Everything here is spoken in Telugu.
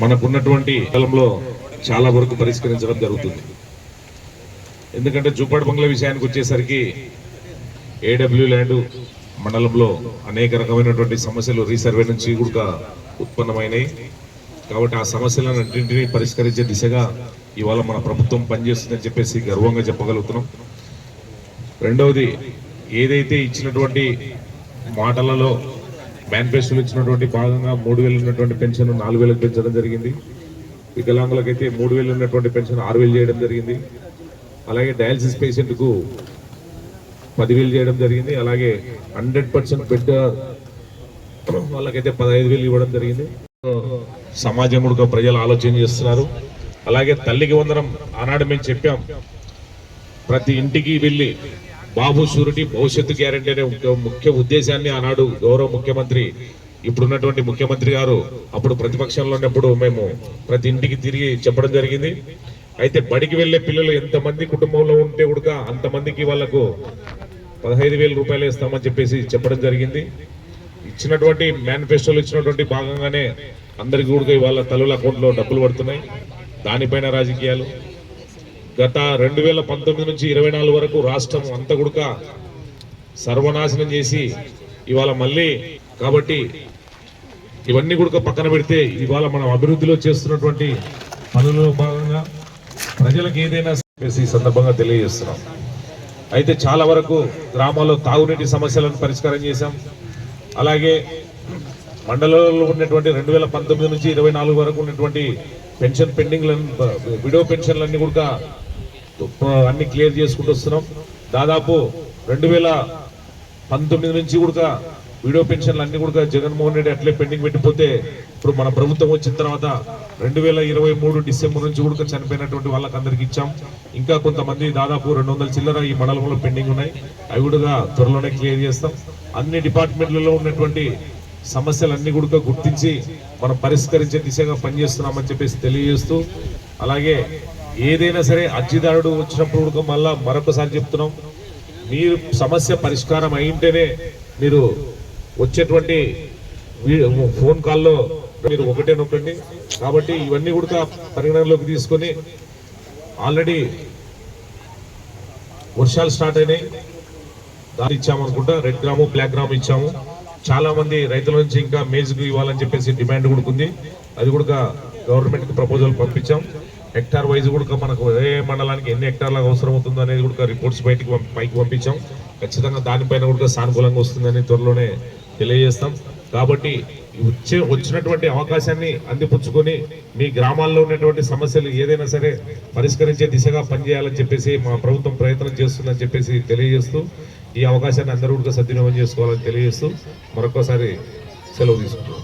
మనకున్నటువంటి కాలంలో చాలా వరకు పరిష్కరించడం జరుగుతుంది. ఎందుకంటే జూపాడు బంగ్లా విషయానికి వచ్చేసరికి ఏడబ్ల్యూ ల్యాండ్ మండలంలో అనేక రకమైనటువంటి సమస్యలు రీసర్వే నుంచి కూడా ఉత్పన్నమైనాయి. కాబట్టి ఆ సమస్యలన్నింటినీ పరిష్కరించే దిశగా ఇవాళ మన ప్రభుత్వం పనిచేస్తుందని చెప్పేసి గర్వంగా చెప్పగలుగుతున్నాం. రెండవది ఏదైతే ఇచ్చినటువంటి మాటలలో మేనిఫెస్టోలు ఇచ్చినటువంటి భాగంగా మూడు వేలు ఉన్నటువంటి పెన్షన్ నాలుగు వేలకు పెంచడం జరిగింది. వికలాంగులకైతే మూడు వేలు ఉన్నటువంటి పెన్షన్ ఆరు వేలు చేయడం జరిగింది. అలాగే డయాలసిస్ పేషెంట్కు పదివేలు చేయడం జరిగింది. అలాగే హండ్రెడ్ పర్సెంట్ బెడ్ వాళ్ళకైతే పదహైదు వేలు ఇవ్వడం జరిగింది. సమాజం కూడా ప్రజలు ఆలోచన చేస్తున్నారు. అలాగే తల్లికి వందనం ఆనాడు మేము చెప్పాం. ప్రతి ఇంటికి వెళ్ళి బాబు షూరిటీ భవిష్యత్తు గ్యారంటీ అనే ముఖ్య ఉద్దేశాన్ని ఆనాడు గౌరవ ముఖ్యమంత్రి ఇప్పుడున్నటువంటి ముఖ్యమంత్రి గారు అప్పుడు ప్రతిపక్షంలో ఉన్నప్పుడు మేము ప్రతి ఇంటికి తిరిగి చెప్పడం జరిగింది. అయితే బడికి వెళ్ళే పిల్లలు ఎంతమంది కుటుంబంలో ఉంటే కూడా అంతమందికి వాళ్ళకు పదహైదు వేల రూపాయలు ఇస్తామని చెప్పేసి చెప్పడం జరిగింది. ఇచ్చినటువంటి మేనిఫెస్టోలు ఇచ్చినటువంటి భాగంగానే అందరికీ కూడా ఇవాళ తల్లుల అకౌంట్లో డబ్బులు పడుతున్నాయి. దానిపైన రాజకీయాలు. గత రెండు వేల పంతొమ్మిది నుంచి ఇరవై నాలుగు వరకు రాష్ట్రం అంతా కూడా సర్వనాశనం చేసి ఇవాళ మళ్ళీ కాబట్టి ఇవన్నీ కూడా పక్కన పెడితే ఇవాళ మనం అభివృద్ధిలో చేస్తున్నటువంటి పనుల్లో భాగంగా ప్రజలకు ఏదైనా చెప్పేసి ఈ సందర్భంగా తెలియజేస్తున్నాం. అయితే చాలా వరకు గ్రామాల్లో తాగునీటి సమస్యలను పరిష్కారం చేశాం. అలాగే మండలంలో ఉన్నటువంటి రెండు వేల పంతొమ్మిది నుంచి ఇరవై నాలుగు వరకు ఉన్నటువంటి పెన్షన్ పెండింగ్లను విడో పెన్షన్లన్నీ కూడా అన్ని క్లియర్ చేసుకుంటూ వస్తున్నాం. దాదాపు రెండు వేల పంతొమ్మిది నుంచి కూడా వీడియో పెన్షన్లు అన్ని కూడా జగన్మోహన్ రెడ్డి అట్లే పెండింగ్ పెట్టిపోతే ఇప్పుడు మన ప్రభుత్వం వచ్చిన తర్వాత రెండు వేల ఇరవై మూడు డిసెంబర్ నుంచి కూడా చనిపోయినటువంటి వాళ్ళకి అందరికి ఇచ్చాం. ఇంకా కొంతమంది దాదాపు రెండు వందల చిల్లర ఈ మండలంలో పెండింగ్ ఉన్నాయి. అవి కూడా త్వరలోనే క్లియర్ చేస్తాం. అన్ని డిపార్ట్మెంట్లలో ఉన్నటువంటి సమస్యలన్నీ కూడా గుర్తించి మనం పరిష్కరించే దిశగా పనిచేస్తున్నామని చెప్పేసి తెలియజేస్తూ అలాగే ఏదైనా సరే అర్జీదారుడు వచ్చినప్పుడు కూడా మళ్ళా మరొకసారి చెప్తున్నాం. మీరు సమస్య పరిష్కారం అయింటేనే మీరు వచ్చేటువంటి ఫోన్ కాల్లో మీరు ఒకటే నొక్కండి. కాబట్టి ఇవన్నీ కూడా పరిగణనలోకి తీసుకొని ఆల్రెడీ వర్షాలు స్టార్ట్ అయినాయి. దాని ఇచ్చామనుకుంటా. రెడ్ గ్రాము బ్లాక్ గ్రాము ఇచ్చాము. చాలా మంది రైతుల నుంచి ఇంకా మేజ్కు ఇవ్వాలని చెప్పేసి డిమాండ్ కూడా ఉంది. అది కూడా గవర్నమెంట్కి ప్రపోజల్ పంపించాం. హెక్టార్ వైజ్ కూడా మనకు ఏ మండలానికి ఎన్ని హెక్టార్లకు అవసరం అవుతుందో అనేది కూడా రిపోర్ట్స్ బయటికి పైకి పంపించాం. ఖచ్చితంగా దానిపైన కూడా సానుకూలంగా వస్తుందని త్వరలోనే తెలియజేస్తాం. కాబట్టి వచ్చే వచ్చినటువంటి అవకాశాన్ని అందిపుచ్చుకొని మీ గ్రామాల్లో ఉన్నటువంటి సమస్యలు ఏదైనా సరే పరిష్కరించే దిశగా పనిచేయాలని చెప్పేసి మా ప్రభుత్వం ప్రయత్నం చేస్తుందని చెప్పేసి తెలియజేస్తూ ఈ అవకాశాన్ని అందరూ కూడా సద్వినియోగం చేసుకోవాలని తెలియజేస్తూ మరొకసారి సెలవు తీసుకుంటున్నాం.